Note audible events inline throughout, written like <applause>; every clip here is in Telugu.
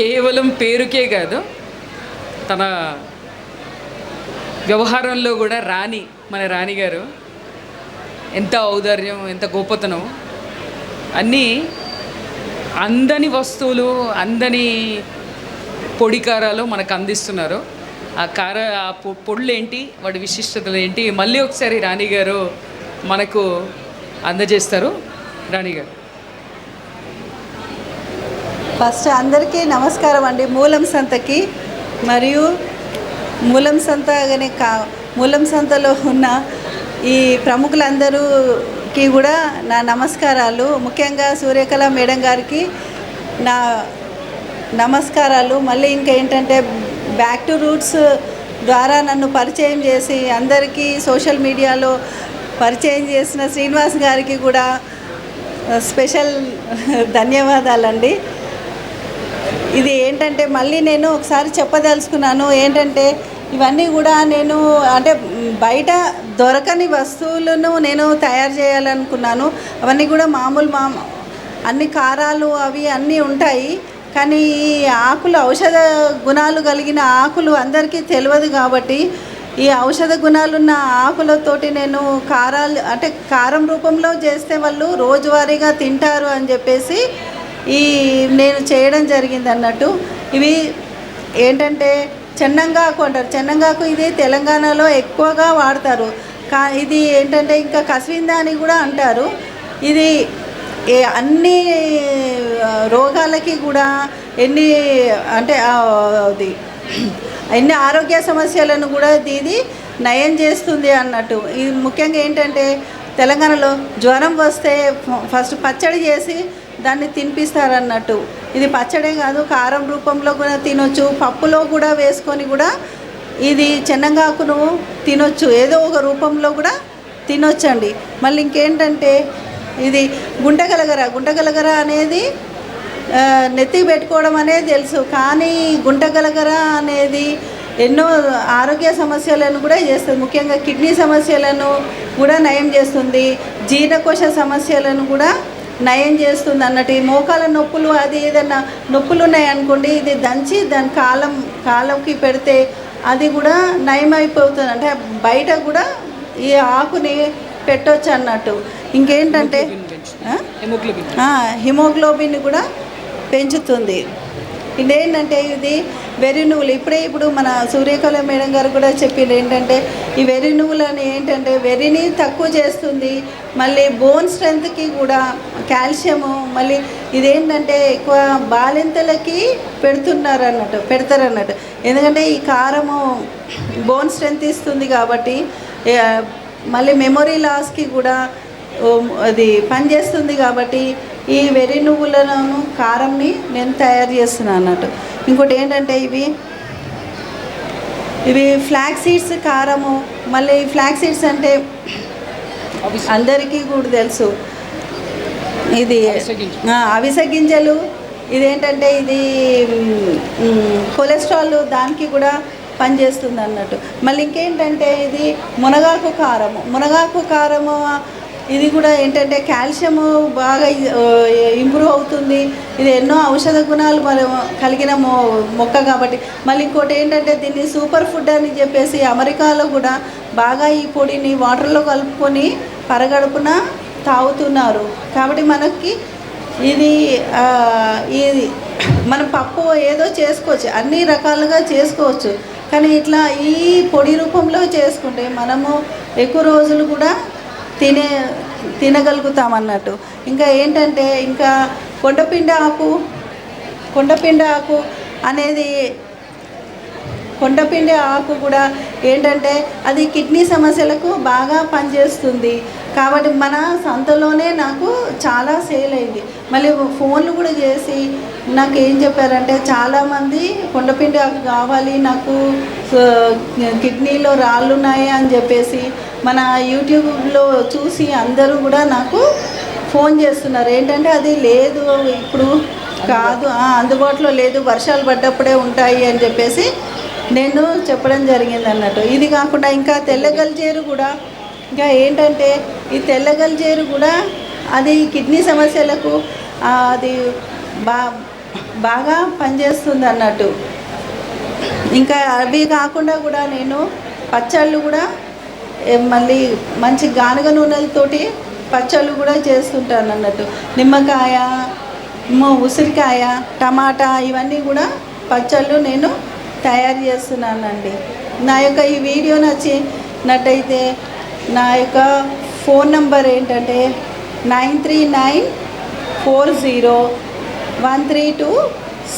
కేవలం పేరుకే కాదు తన వ్యవహారంలో కూడా రాణి మన రాణి గారు ఎంత ఔదార్యం ఎంత గొప్పతనం. అన్నీ అందని వస్తువులు అందని పొడి కారాలు మనకు అందిస్తున్నారు. ఆ కార ఆ పొ పొడులు ఏంటి వాటి విశిష్టతలు ఏంటి మళ్ళీ ఒకసారి రాణి గారు మనకు అందజేస్తారు. రాణి గారు. ఫస్ట్ అందరికీ నమస్కారం అండి. మూలం సంతకి మరియు మూలం సంతగానే కా మూలం సంతలో ఉన్న ఈ ప్రముఖులందరూకి కూడా నా నమస్కారాలు. ముఖ్యంగా సూర్యకళ మేడం గారికి నా నమస్కారాలు. మళ్ళీ ఇంకా ఏంటంటే బ్యాక్ టు రూట్స్ ద్వారా నన్ను పరిచయం చేసి అందరికీ సోషల్ మీడియాలో పరిచయం చేసిన శ్రీనివాస్ గారికి కూడా స్పెషల్ ధన్యవాదాలండి. అండి ఏంటంటే మళ్ళీ నేను ఒకసారి చెప్పదలుచుకున్నాను ఏంటంటే ఇవన్నీ కూడా నేను అంటే బయట దొరకని వస్తువులను నేను తయారు చేయాలనుకున్నాను. అవన్నీ కూడా మామూలు మా అన్ని కారాలు అవి అన్నీ ఉంటాయి. కానీ ఈ ఆకులు ఔషధ గుణాలు కలిగిన ఆకులు అందరికీ తెలియదు కాబట్టి ఈ ఔషధ గుణాలున్న ఆకులతోటి నేను కారాలు అంటే కారం రూపంలో చేస్తే వాళ్ళు రోజువారీగా తింటారు అని చెప్పేసి ఈ నేను చేయడం జరిగింది అన్నట్టు ఇవి ఏంటంటే చెన్నంగాకు అంటారు. చెన్నంగాకు ఇది తెలంగాణలో ఎక్కువగా వాడతారు. కా ఇది ఏంటంటే ఇంకా కసివింద అని కూడా అంటారు. ఇది ఏ అన్ని రోగాలకి కూడా ఎన్ని అంటే అది ఎన్ని ఆరోగ్య సమస్యలను కూడా ఇది నయం చేస్తుంది అన్నట్టు. ఇది ముఖ్యంగా ఏంటంటే తెలంగాణలో జ్వరం వస్తే ఫస్ట్ పచ్చడి చేసి దాన్ని తినిపిస్తారన్నట్టు. ఇది పచ్చడే కాదు కారం రూపంలో కూడా తినొచ్చు పప్పులో కూడా వేసుకొని కూడా ఇది చెన్నంగాకును తినొచ్చు. ఏదో ఒక రూపంలో కూడా తినొచ్చండి. మళ్ళీ ఇంకేంటంటే ఇది గుంటగలగర. గుంటగలగర అనేది నెత్తి నెత్తికి పెట్టుకోవడం అనేది తెలుసు. కానీ గుంటగలగర అనేది ఎన్నో ఆరోగ్య సమస్యలను కూడా చేస్తుంది. ముఖ్యంగా కిడ్నీ సమస్యలను కూడా నయం చేస్తుంది. జీర్ణకోశ సమస్యలను కూడా నయం చేస్తుంది అన్నట్టు ఈ మోకాల నొప్పులు అది ఏదన్నా నొప్పులు ఉన్నాయనుకోండి ఇది దంచి దాని కాలం కాలంకి పెడితే అది కూడా నయం అయిపోతుంది అంటే బయట కూడా ఈ ఆకుని పెట్టొచ్చు అన్నట్టు. ఇంకేంటంటే హిమోగ్లోబిన్ కూడా పెంచుతుంది. ఇదేంటంటే ఇది వెర్రి నువ్వులు. ఇప్పుడే ఇప్పుడు మన సూర్యకళ మేడం గారు కూడా చెప్పింది ఏంటంటే ఈ వెర్రి నువ్వులు అని ఏంటంటే వెర్రిని తక్కువ చేస్తుంది మళ్ళీ బోన్ స్ట్రెంత్కి కూడా కాల్షియము మళ్ళీ ఇదేంటంటే ఎక్కువ బాలింతలకి పెడుతున్నారు అన్నట్టు పెడతారు అన్నట్టు ఎందుకంటే ఈ కారము బోన్ స్ట్రెంత్ ఇస్తుంది కాబట్టి మళ్ళీ మెమొరీ లాస్కి కూడా అది పనిచేస్తుంది కాబట్టి ఈ వెర్రి నువ్వులను కారంని నేను తయారు చేస్తున్నాను అన్నట్టు. ఇంకోటి ఏంటంటే ఇవి ఇవి ఫ్లాక్ సీడ్స్ కారము మళ్ళీ ఫ్లాక్ సీడ్స్ అంటే అందరికీ కూడా తెలుసు. ఇది అవిసె గింజలు. ఇదేంటంటే ఇది కొలెస్ట్రాల్ దానికి కూడా పనిచేస్తుంది అన్నట్టు. మళ్ళీ ఇంకేంటంటే ఇది మునగాకు కారము. మునగాకు కారము ఇది కూడా ఏంటంటే కాల్షియం బాగా ఇంప్రూవ్ అవుతుంది. ఇది ఎన్నో ఔషధ గుణాలు మరి కలిగిన మొ మొక్క కాబట్టి. మళ్ళీ ఇంకోటి ఏంటంటే దీన్ని సూపర్ ఫుడ్ అని చెప్పేసి అమెరికాలో కూడా బాగా ఈ పొడిని వాటర్లో కలుపుకొని పరగడుపున తాగుతున్నారు. కాబట్టి మనకి ఇది ఇది మనం పప్పు ఏదో చేసుకోవచ్చు అన్ని రకాలుగా చేసుకోవచ్చు. కానీ ఇట్లా ఈ పొడి రూపంలో చేసుకుంటే మనము ఎక్కువ రోజులు కూడా తినే తినగలుగుతాం అన్నట్టు ఇంకా ఏంటంటే ఇంకా కొండపిండ ఆకు కొండపిండ ఆకు అనేది కొండపిండి ఆకు కూడా ఏంటంటే అది కిడ్నీ సమస్యలకు బాగా పనిచేస్తుంది. కాబట్టి మన సంతలోనే నాకు చాలా సేల్ అయింది. మళ్ళీ ఫోన్లు కూడా చేసి నాకు ఏం చెప్పారంటే చాలామంది కొండపిండి ఆకు కావాలి నాకు కిడ్నీలో రాళ్ళు ఉన్నాయి అని చెప్పేసి మన యూట్యూబ్లో చూసి అందరూ కూడా నాకు ఫోన్ చేస్తున్నారు. ఏంటంటే అది లేదు ఇప్పుడు కాదు అందుబాటులో లేదు వర్షాలు పడ్డప్పుడే ఉంటాయి అని చెప్పేసి నేను చెప్పడం జరిగింది అన్నట్టు. ఇది కాకుండా ఇంకా తెల్లగల్జేరు కూడా ఇంకా ఏంటంటే ఈ తెల్లగల్జేరు కూడా అది కిడ్నీ సమస్యలకు అది బా బాగా పనిచేస్తుంది అన్నట్టు. ఇంకా అవి కాకుండా కూడా నేను పచ్చళ్ళు కూడా మళ్ళీ మంచి గానుగ నూనెలతోటి పచ్చళ్ళు కూడా చేస్తుంటాను అన్నట్టు. నిమ్మకాయ ఉసిరికాయ టమాటా ఇవన్నీ కూడా పచ్చళ్ళు నేను తయారు చేస్తున్నానండి. నా యొక్క ఈ వీడియో నచ్చినట్టయితే నా యొక్క ఫోన్ నంబర్ ఏంటంటే nine three nine four zero one three two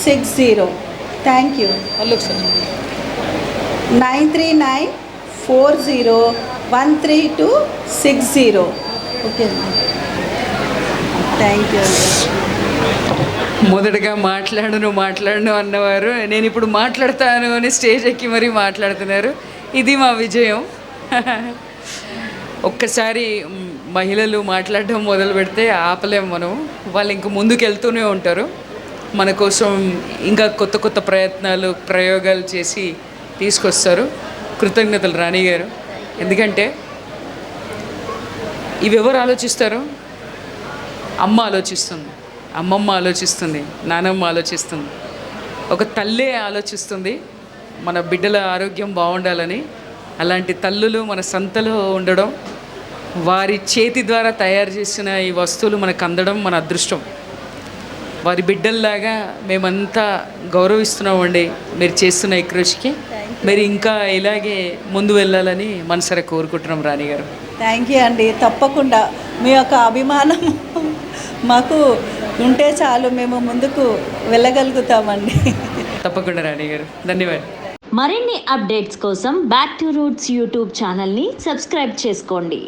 six zero. Thank you. Nine three nine four zero one three two six zero. Okay thank you. మొదటగా మాట్లాడను మాట్లాడను అన్నవారు. నేను ఇప్పుడు మాట్లాడతాను అని స్టేజ్ ఎక్కి మరీ మాట్లాడుతున్నారు. ఇది మా విజయం. <laughs> ఒక్కసారి మహిళలు మాట్లాడడం మొదలు పెడితే ఆపలేం మనం. వాళ్ళు ఇంక ముందుకు వెళ్తూనే ఉంటారు. మన కోసం ఇంకా కొత్త కొత్త ప్రయత్నాలు ప్రయోగాలు చేసి తీసుకొస్తారు. కృతజ్ఞతలు రాణి గారు. ఎందుకంటే ఇవి ఎవరు ఆలోచిస్తారు? అమ్మ ఆలోచిస్తుంది. అమ్మమ్మ ఆలోచిస్తుంది నానమ్మ ఆలోచిస్తుంది. ఒక తల్లే ఆలోచిస్తుంది మన బిడ్డల ఆరోగ్యం బాగుండాలని. అలాంటి తల్లులు మన సంతలో ఉండడం వారి చేతి ద్వారా తయారు చేసిన ఈ వస్తువులు మనకు అందడం మన అదృష్టం. వారి బిడ్డల్లాగా మేమంతా గౌరవిస్తున్నామండి మీరు చేస్తున్న ఈ కృషికి. మీరు ఇంకా ఇలాగే ముందు వెళ్ళాలని మనసరే కోరుకుంటున్నాం రాణి గారు థ్యాంక్ యూ అండి. తప్పకుండా. మీ యొక్క అభిమానం మాకు ఉంటే చాలు మేము ముందుకు వెళ్ళగలుగుతామండి. తప్పకుండా రాణి గారు. ధన్యవాదాలు. మరిన్ని అప్డేట్స్ కోసం బ్యాక్ టు రూట్స్ యూట్యూబ్ ఛానల్ని సబ్స్క్రైబ్ చేసుకోండి.